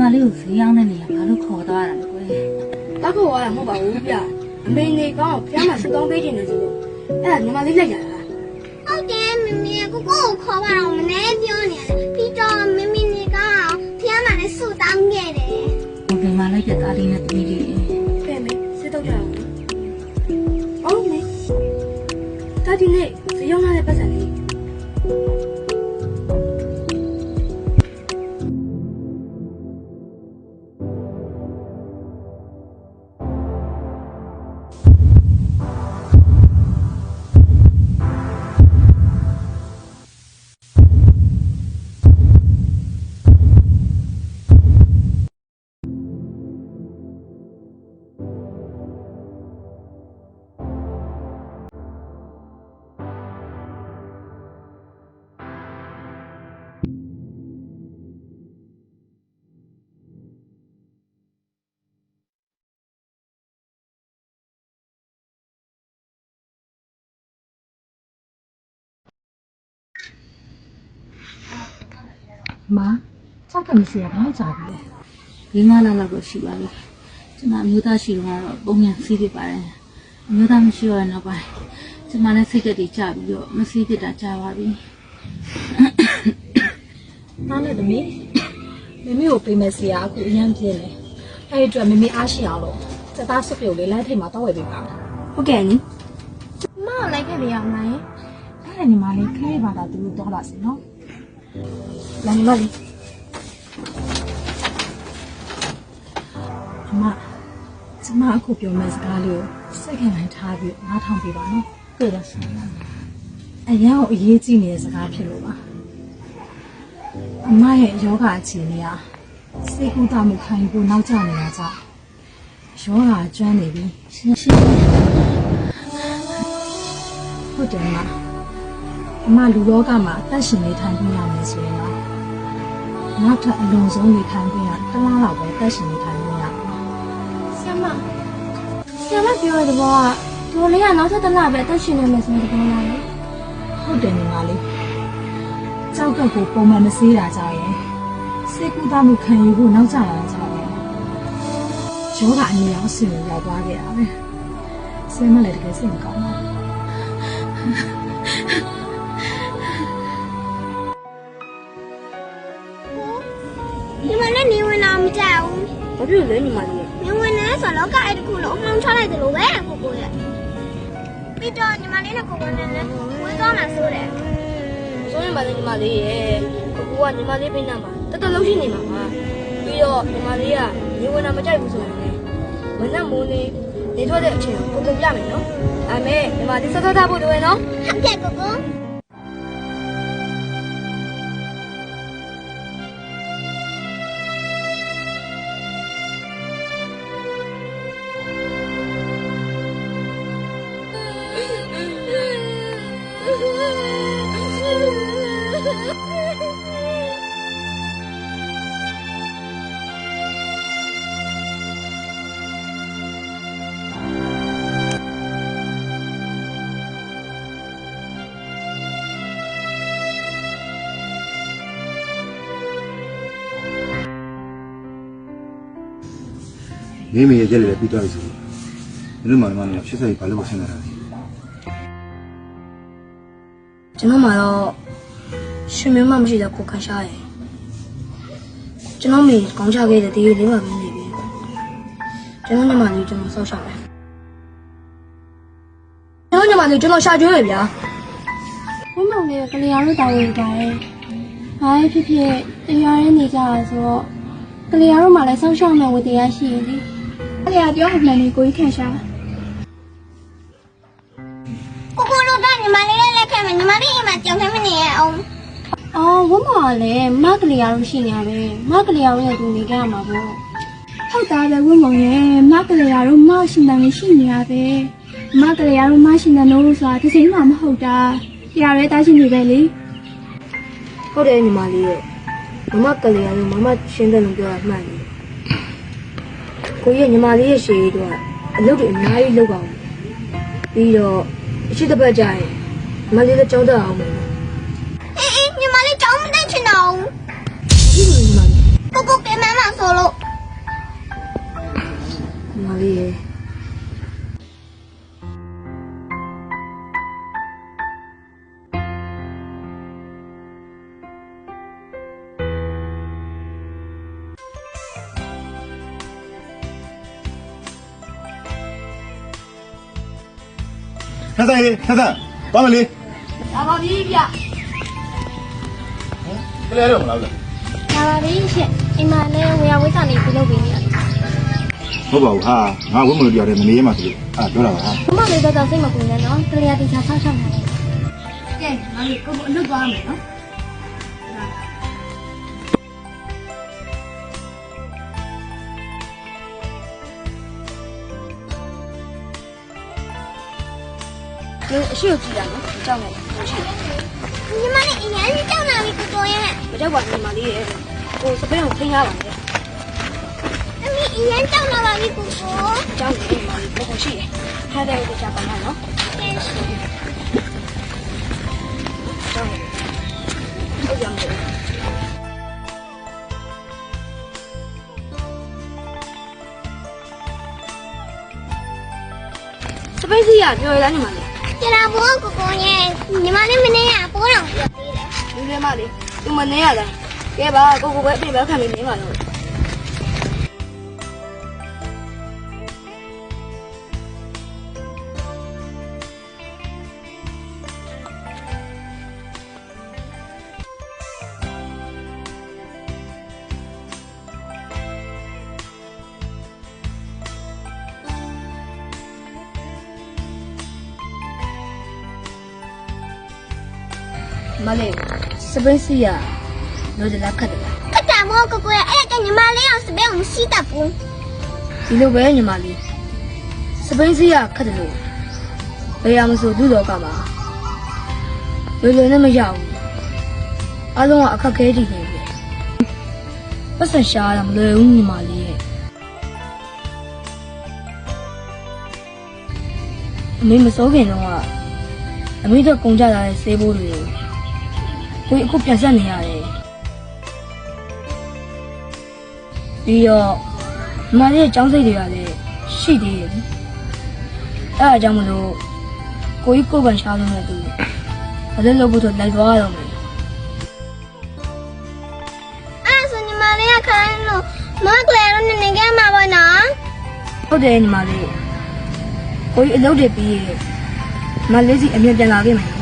မလေးကိုဈေးရောက်တဲ့နေရာဘာလို့ခေါ်သွားတာလဲကွယ်တောက်ခေါ်ရတာမဟုတ်ပါဘူးဗျအမေနေကောင်းဖျားမှာစတောင်းပေးခြင်းနေဆိုလို့အဲ့ဒါညီမလေးလက်ရတာဟုတ် မစက်ကမစီရဘာကြပြီလဲဒီမလာလောက်တော့ရှိပါပြီကျွန်မအမျိုးသားရှိတော့ကတော့ပုံညာစီးဖြစ်ပါတယ်အမျိုးသားမရှိတော့တဲ့နောက်ပိုင်းကျွန်မလည်းစိတ်ကတည်းကြပြီးတော့မစီးဖြစ်တာကြာပါပြီနားနဲ့သမီးမမေကိုပေးမယ်စီရအခုအရင်ပြင်းတယ်အဲ့ဒီအတွက်မမေအားရှိအောင်လို့စက်သားစွပ်ပြုတ်လေးလမ်းထိပ်မှာတော့ဝယ်ပေးပါမယ်ဟုတ်ကဲ့နီမအောင်လိုက်ခဲ့ရအောင်လားအဲ့ဒါညီမလေးခလေးပါတာသူတို့တော့ပါစေနော် လာညီမလေးအမကျမအခုပြောမယ့်စကားလေးကိုစိတ်ခံနိုင်ထားပြီးနားထောင်ပေးပါနော်တွေ့တော့ဆုံးပါအရန်ကိုအရေးကြီးနေတဲ့စကားဖြစ်လို့ပါအမရဲ့ယောဂအခြေအနေကစိတ်ကူးတာမှုခံယူဖို့နောက်ကျနေတာကြောင့်ယောဂကျွမ်းနေပြီရှင်းရှင်းဟုတ်တယ်မ အမလူလောကမှာအသက်ရှင်နေထိုင်ပြီးရမယ်ဆိုရင်တော့နောက်ထပ်အလုံးစုံနေထိုင်ပြီးရတစ်လားလောက်ပဲအသက်ရှင်နေထိုင်ပြီးရမယ်ဆရာမဆရာမပြောတဲ့ဘောကဒေါ်လေးကနောက်ထပ်တစ်လပဲအသက်ရှင်နေမယ်ဆိုတဲ့ဘောလားဟုတ်တယ်ညီမလေးကြောက်ကပ်ကိုပုံမှန်မစေးတာကြောင့်ရင်စိတ်ကူးတာမှုခံယူဖို့နောက်ကျလာတာကြောင့်ရင်ယောဂအနေရောအဆင်ကိုရောက်သွားခဲ့တာပဲဆင်းမလည်းတကယ်စိတ်မကောင်းပါဘူး ဘာဖြစ်လို့လဲညီမလေးဘူးနေဝင်နေဆိုလောကအဲ့တခုလုံးအမှောင်ချလိုက်တယ်လို့ပဲကိုကိုရဲ့ပြီးတော့ညီမလေးနဲ့ကိုကိုနဲ့လည်းဝင်သွားမှာဆိုတယ်ဆိုရင်ပါလေညီမလေးရဲ့ကိုကညီမလေးပြနေမှာတတလုံးရှိနေမှာပါပြီးတော့ညီမလေးကညီဝင်တာမကြိုက်ဘူးဆိုရင်လည်းမနဲ့မိုးနေနေထွက်တဲ့အချိန်ကိုကိုပြမယ်နော်ဒါမဲ့ညီမလေးစောစောထားဖို့လိုရနော်ဟုတ်ကဲ့ကိုကို နေမေရဲ့ကြက်လည်းပြီးသွားပြီဆိုတော့ဒီလိုမှမမဖြစ်ဆိုင်ဘာလို့ဆင်းလာတာလဲကျွန်တော်မှတော့ရှင်မင်းမမရှိတဲ့ကိုခန့်ရှားရယ်ကျွန်တော်မိကောင်းချခဲ့တဲ့ဒီလေးပါမင်းနေပြီကျွန်တော်ညီမလေးကျွန်တော်ဆောက်ရှာတယ်ကျွန်တော်ညီမလေးကျွန်တော်ရှာကျွေးရဗျာဘုံမောင်လေးကလေးရောတောင်းဝင်ကြတယ်။ဘာဖြစ်ဖြစ်တရားရနေကြတာဆိုတော့ကလေးရောမှလည်းဆောက်ရှောက်မဲ့ဝတ္တရားရှိရင်လေ။ ကလေးကပြောမှမှန်နေကိုကြီးခံရှာ။ကိုကိုတို့ကညီမလေးနဲ့လက်ခံမယ်ညီမလေးအိမ်မှာကြောင်ထိုင်မနေရအောင်။အော်ဝမကလည်းမကလေးရောရှိနေရပဲ။မကလေးရောရဲ့သူနေကြရမှာပေါ့။ဟုတ်တာပဲဝမောင်ရဲ့မကလေးရောမရှိတယ်ရှိနေရပဲ။မကလေးရောမရှိတယ်လို့ဆိုတာတစ်စိမ့်မှမဟုတ်တာ။တရားရဲတားရှိနေပဲလေ။ဟုတ်တယ်ညီမလေးရဲ့မမကလေးရလို့မမရှင်းတယ်လို့ပြောတာမှန်တယ် ကိုကြီးကညီမလေးရဲ့ရှေ့တော့အလုပ်တွေအများကြီးလုပ်ပါဦးပြီးတော့အရှိတစ်ပတ်ကြာရင်ညီမလေးလည်းကြောက်တတ်အောင်မယ်အေးအေးညီမလေးကြောင်းမတက်ချင်တော့ဘူးဒီလိုညီမလေးကိုကိုကဲမမဆိုလို့ညီမလေးရဲ့ ဆန်းဆန်းလေးဆန်းဆန်းသွားမလေးလာပါပြီဗျကလေးတော့မလားဗျလာပါပြီရှင်အိမ်မှာလည်းဝေယဝိစာနေပြုလုပ်ပေးနေရတယ်ဟုတ်ပါဘူးဟာငါဝတ်မလို့တရားတယ်မနေရမှာဆိုလို့အာပြောတာပါဟာမမလေးတော့စိတ်မပူနဲ့နော်ကလေးရတေချာဆောက်ရှောက်နေတယ်ကဲမလေးကိုကိုအလုပ်သွားမယ်နော် လူအရှိကိုကြည့်ရနော်ကြောက်နေရှိတယ်ညီမလေးအရင်ကြောက်လာပြီကိုကိုရဲ့မကြောက်ပါနဲ့ညီမလေးရဲ့ကိုစပင်းကိုထိန်းရပါနဲ့အမေအရင်ကြောက်လာပါပြီကိုကိုကြောက်နေညီမလေးကိုကိုရှိတယ်ထားတဲ့ဥစ္စာပါမနော်ကဲရှိကြောက်နေဟုတ်ကြမယ်စပိတ်စီကပြောရလားညီမလေး ကျလာဘောကိုကိုရဲ့ညီမလေးမနေ့ကပိုးတော်ပြပေးတယ်လူလေးမလေးသူမနေရလားကဲပါကိုကိုပဲပြင်ပဲခံပြီးနေပါတော့ မလေးစပိတ်စီကလိုချင်လားခက်တယ်လားခက်တာမောကိုကိုရဲ့အဲ့ကညီမလေးအောင်စပယ်ကိုမရှိတတ်ဘူးဒီလိုပဲညီမလေးစပိန်စီးကခတ်တယ်လို့ဘယ်ရမဆိုသူ့တော်ကမှာလွယ်လွယ်နဲ့မရဘူးအလုံးကအခက်ခဲတည်နေပြီပတ်စံရှားတာမလွယ်ဘူးညီမလေးရဲ့အမေမစိုးခင်တော့ကအမေတို့ကုန်ကြလာတဲ့ဆေးဘိုးတွေ ကိုကိုကြီးအခုပြန်ဆက်နေရတယ်ပြီးတော့ညီမလေးရဲ့ចောင်းစိတ်တွေကလည်းရှိသေးတယ်အဲအားကြောင့်မလို့ကိုကြီးကိုယ်ပန်ရှားလို့နဲ့တူဘာလို့လုပ်ဖို့ဆိုလိုက်သွားရတော့မယ်အဲ့ဆိုညီမလေးကခိုင်းလို့မကလေးတော့နေနေကြမှာပါနော်ဟုတ်တယ်ညီမလေးကိုကြီးအလုပ်တွေပြီးရင်ညီမလေးစီအမြင်ပြန်လာခဲ့မယ်